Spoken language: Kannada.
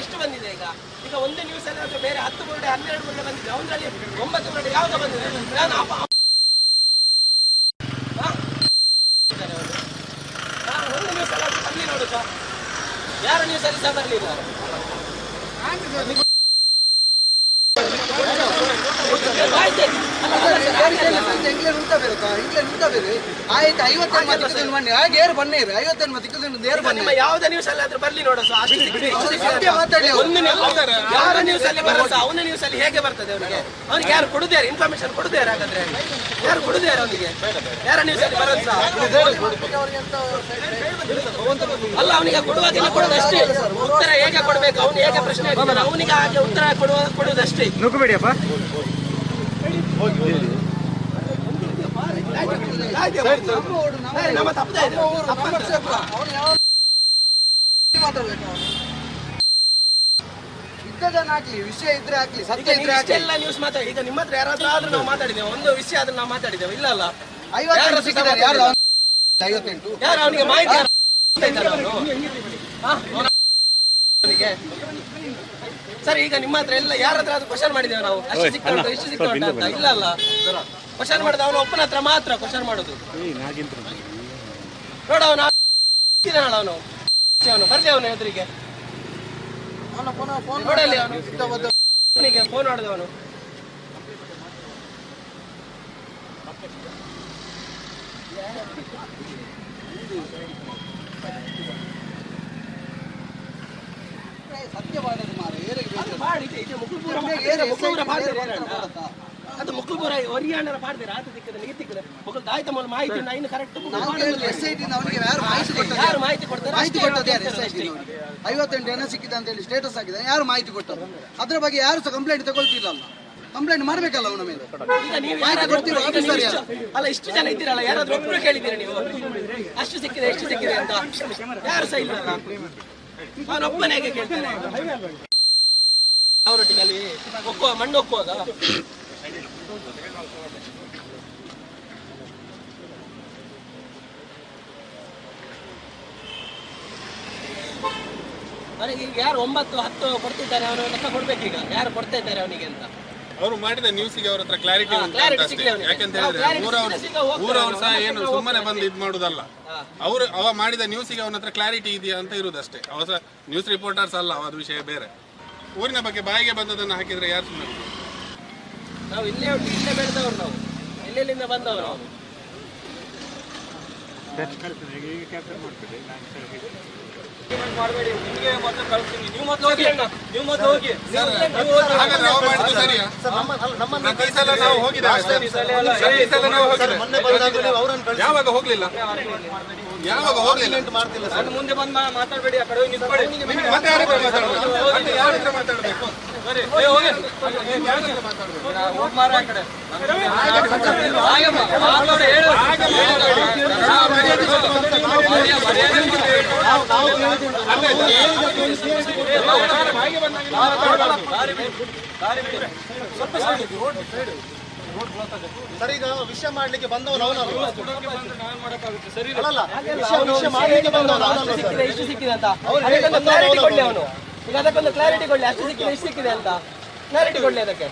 ಎಷ್ಟು ಬಂದಿದೆ ಈಗ ಈಗ ಒಂದು ನ್ಯೂಸ್ ಅಲ್ಲಿ ಬೇರೆ ಹತ್ತು ಬೋರ್ಡೆ ಹನ್ನೆರಡು ಬೋರ್ಡೆ ಬಂದಿದೆ. ಅವನಲ್ಲಿ ಒಂಬತ್ತು ಬೋರ್ಡೆ ಯಾವ್ದು ಬಂದಿದೆ. ನಾನು ಯಾರ ನ್ಯೂಸ್ ಅಲ್ಲಿ ಸಹ ಯಾವ್ದೇ ನ್ಯೂಸ್ ಅಲ್ಲಿ ಆದ್ರೂ ಬರ್ಲಿ ನೋಡು ನ್ಯೂಸ್ ಯಾರ ನ್ಯೂಸ್ ಅಲ್ಲಿ ಬರಲ್ಲ ಅವನ ನ್ಯೂಸ್ ಅಲ್ಲಿ ಹೇಗೆ ಬರ್ತದೆ ಅವನಿಗೆ? ಅವ್ನಿಗೆ ಯಾರು ಕೊಡುದಾರೆ ಇನ್ಫಾರ್ಮೇಶನ್ ಕೊಡುದೇ ಹಾಗಾದ್ರೆ? ಯಾರು ಕೊಡುದಾರೆ ಅವನಿಗೆ? ಯಾರ ನ್ಯೂಸ್ ಅಲ್ಲಿ ಬರಲ್ಲ ಅಲ್ಲ ಅವನಿಗೆ ಕೊಡುವಾಗ ಕೊಡೋದಷ್ಟೇ ಉತ್ತರ ಹೇಗೆ ಕೊಡಬೇಕು? ಅವನು ಹೇಗೆ ಪ್ರಶ್ನೆ ಅವನಿಗೆ ಹಾಗೆ ಉತ್ತರ ಕೊಡುವ ಕೊಡುವುದಷ್ಟೇ. ನುಗ್ಗಬೇಡಿಯಪ್ಪ ಏ, ನಮ್ಮ ತಪ್ಪದೇ. ಮಾತಾಡ್ಬೇಕು. ಇದ್ದದನ್ನ ಹಾಕ್ಲಿ ವಿಷಯ ಇದ್ರೆ ಹಾಕ್ಲಿ ಈಗ ಸತ್ಯ ಇದ್ರೆ ಹಾಕ್ಲಿ ಎಲ್ಲ ನ್ಯೂಸ್ ಮಾತಾಡಿ ಈಗ ನಿಮ್ಮ ಹತ್ರ ಯಾರಾದ್ರೂ ಆದ್ರೂ ನಾವು ಮಾತಾಡಿದ್ದೇವೆ. ಒಂದು ವಿಷಯ ಆದ್ರೂ ನಾವು ಮಾತಾಡಿದ್ದೇವೆ. ಇಲ್ಲ ಅಲ್ಲ? ಐವತ್ತೆಂಟು ಯಾರು ಸಿಕ್ಕಿದ್ದಾರೆ ಯಾರು ಐವತ್ತೆಂಟು? ಯಾರು ಅವನಿಗೆ ಮಾಹಿತಿ ಯಾರು ಇದ್ದಾರೆ ಅವ್ರು? ಅವನಿಗೆ. ಸರ್ ಈಗ ನಿಮ್ಮ ಹತ್ರ ಎಲ್ಲ ಯಾರ ಹತ್ರ ಅದು ಕ್ವಶನ್ ಮಾಡಿದ್ದೇವೆ ನಾವು. ಅಷ್ಟು ಸಿಕ್ಕ ಉಂಟು ಇಷ್ಟು ಸಿಕ್ಕ ಇಲ್ಲ ಅಲ್ಲ? ಕ್ವಶನ್ ಮಾಡಿದ ಅವನು ಒಪ್ಪನ ಹತ್ರ ಮಾತ್ರ ಕ್ವಶನ್ ಮಾಡೋದು. ನೋಡ ಅವನು ಅವನು. ಅವನು ಬರ್ಲಿ ಅವನು ಎದುರಿಗೆ? ಅವನ ಪುನಃ ಫೋನ್ ನೋಡಲಿ ಅವನು. ಅವನಿಗೆ ಫೋನ್ ಮಾಡುದು ಅವನು. ಮಾಡೋದು ಮಾರ ಏರಿಗೆ ಮಾಡಿ ಇದೆ, ಇದೆ ಮುಕುಲ್ಪುರ ನಮ್ಗೆ ಮಕ್ಕಳು ಬರ SIT ಮಾಡ್ತಾರೆ? ಅದು ಆತ ದಿಕ್ಕದ ನೀರು ಸಿಕ್ಕದೆ ಮಕ್ಕಳು ದಾಯ್ತ ಮೂಲ ಮಾಹಿತಿ ಇನ್ನು ಕರೆಕ್ಟ್ ಯಾರು ಮಾಹಿತಿ ಕೊಟ್ಟದ್ದು? ಯಾರು ಮಾಹಿತಿ ಕೊಡ್ತಾರೆ? ಮಾಹಿತಿ ಕೊಟ್ಟದ್ದು ಯಾರು ಎಸ್ ಐ ಟಿ ಐವತ್ತೆಂಟು ಜನ ಸಿಕ್ಕಿದೆ ಅಂತ ಹೇಳಿ ಸ್ಟೇಟಸ್ ಆಗಿದೆ ಯಾರು ಮಾಹಿತಿ ಕೊಟ್ಟರು ಅದ್ರ ಬಗ್ಗೆ ಯಾರು ಸಹ ಕಂಪ್ಲೇಂಟ್ ತಗೊಳ್ತಿಲ್ಲ ಕಂಪ್ಲೇಂಟ್ ಮಾಡ್ಬೇಕಲ್ಲ ಅವನ ಮೇಲೆ. ಮಾಹಿತಿ ಕೊಡ್ತೀರಾ? ಆಫೀಸರ್ ಅಲ್ಲ ಇಷ್ಟು ಜನ ಇದ್ದೀರಲ್ಲ ಯಾರಾದ್ರೂ ಒಬ್ರು ಕೇಳಿದ್ದೀರಾ ನೀವು? ಅಷ್ಟು ಸಿಕ್ಕಿದೆ ಎಷ್ಟು ಸಿಕ್ಕಿದೆ ಅಂತ. ಯಾರು ಸಹ ಇಲ್ಲ ಅವನೊಬ್ಬನೇ ಹೇಗೆ ಕೇಳ್ತಾನೆ. ಅವರೊಟ್ಟಿಗೆ ಅಲ್ಲಿ ಒಕ್ಕುವ ಮಣ್ಣು ಒಕ್ಕುವಾಗ ನನಗೆ ಈಗ ಯಾರು ಒಂಬತ್ತು ಹತ್ತು ಕೊಡ್ತಿದ್ದಾರೆ ಅವನು ಲೆಕ್ಕ ಕೊಡ್ಬೇಕೀಗ ಯಾರು ಕೊಡ್ತಾ ಇದ್ದಾರೆ ಅವನಿಗೆ ಅಂತ? ಅವರು ಮಾಡಿದ ನ್ಯೂಸಿಗೆ ಅವ್ರ ಹತ್ರ ಕ್ಲಾರಿಟಿ ಯಾಕಂತ ಹೇಳಿದ್ರೆ ಊರವ್ರು ಸಹ ಏನು ಸುಮ್ಮನೆ ಬಂದು ಇದು ಮಾಡುದಲ್ಲ. ಅವರು ಅವ ಮಾಡಿದ ನ್ಯೂಸಿಗೆ ಅವನ ಹತ್ರ ಕ್ಲಾರಿಟಿ ಇದೆಯಾ ಅಂತ ಇರುದಷ್ಟೇ. ಅವ ಸಹ ನ್ಯೂಸ್ ರಿಪೋರ್ಟರ್ಸ್ ಅಲ್ಲ ಅದು ವಿಷಯ ಬೇರೆ. ಊರಿನ ಬಗ್ಗೆ ಬಾಯಿಗೆ ಬಂದದನ್ನ ಹಾಕಿದ್ರೆ ಯಾರು ಸುಮ್ಮನೆ ನಾವು ಇಲ್ಲೇ ಇಲ್ಲೇ ಬೆಳೆದವರು ನಾವು. ಎಲ್ಲೆಲ್ಲಿಂದ ಬಂದವರು ನಾವು ಹೋಗಿದ್ದೇವೆ. ಯಾವಾಗ ಹೋಗ್ಲಿಲ್ಲ? ಯಾವಾಗ ಹೋಗ್ಲಿಲ್ಲ? ಮುಂದೆ ಬಂದ್ ಮಾತಾಡಬೇಡಿ ಆ ಕಡೆ ಹೋಗಿ ನಿಂತ್ಕೊಳ್ಳಿ. ಮತ್ತೆ ಯಾರ ಹತ್ರ ಮಾತಾಡ್ಬೇಕು? ಸರ್ ಈಗ ವಿಷಯ ಮಾಡ್ಲಿಕ್ಕೆ ಬಂದವನು ಅವನಲ್ಲ ವಿಷಯ ವಿಷಯ ಮಾಡ್ಲಿಕ್ಕೆ ಬಂದವನು ಅವನಲ್ಲ ಸರ್? ಈಗ ಅದಕ್ಕೊಂದು ಕ್ಲಾರಿಟಿ ಕೊಡ್ಲಿ ಅಷ್ಟು ಸಿಕ್ಕಿದೆ ಇಷ್ಟು ಸಿಕ್ಕಿದೆ ಅಂತ. ಕ್ಲಾರಿಟಿ ಕೊಡ್ಲಿ ಅದಕ್ಕೆ.